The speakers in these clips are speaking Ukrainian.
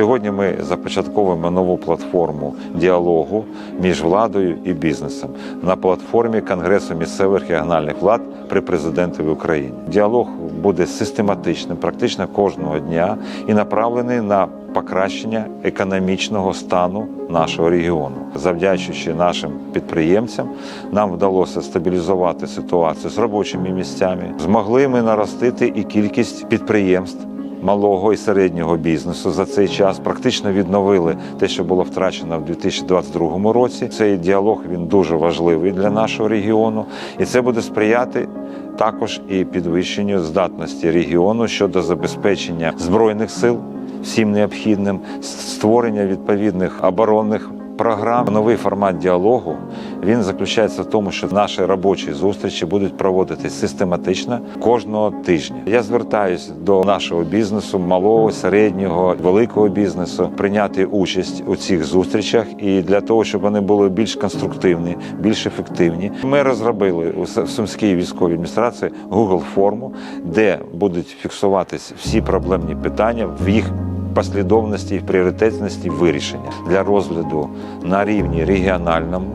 Сьогодні ми започатковуємо нову платформу діалогу між владою і бізнесом на платформі Конгресу місцевих регіональних влад при президентові України. Діалог буде систематичним, практично кожного дня і направлений на покращення економічного стану нашого регіону. Завдячуючи нашим підприємцям, нам вдалося стабілізувати ситуацію з робочими місцями. Змогли ми наростити і кількість підприємств. Малого і середнього бізнесу за цей час практично відновили те, що було втрачено в 2022 році. Цей діалог він дуже важливий для нашого регіону, і це буде сприяти також і підвищенню здатності регіону щодо забезпечення збройних сил всім необхідним, створення відповідних оборонних програм. Новий формат діалогу він заключається в тому, що наші робочі зустрічі будуть проводитись систематично кожного тижня. Я звертаюся до нашого бізнесу, малого, середнього, великого бізнесу, прийняти участь у цих зустрічах і для того, щоб вони були більш конструктивні, більш ефективні. Ми розробили у Сумській військовій адміністрації Google форму, де будуть фіксуватись всі проблемні питання в їх послідовності і пріоритетності вирішення для розгляду на рівні регіональному,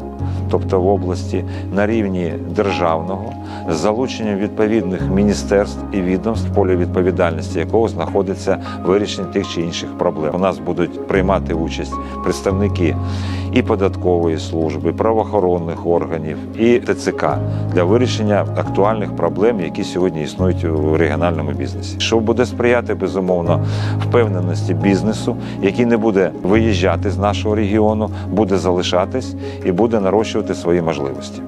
тобто в області, на рівні державного, з залученням відповідних міністерств і відомств, полі відповідальності якого знаходиться вирішення тих чи інших проблем. У нас будуть приймати участь представники і податкової служби, правоохоронних органів, і ТЦК для вирішення актуальних проблем, які сьогодні існують у регіональному бізнесі. Що буде сприяти безумовно впевненості бізнесу, який не буде виїжджати з нашого регіону, буде залишатись і буде нарощувати свої можливості.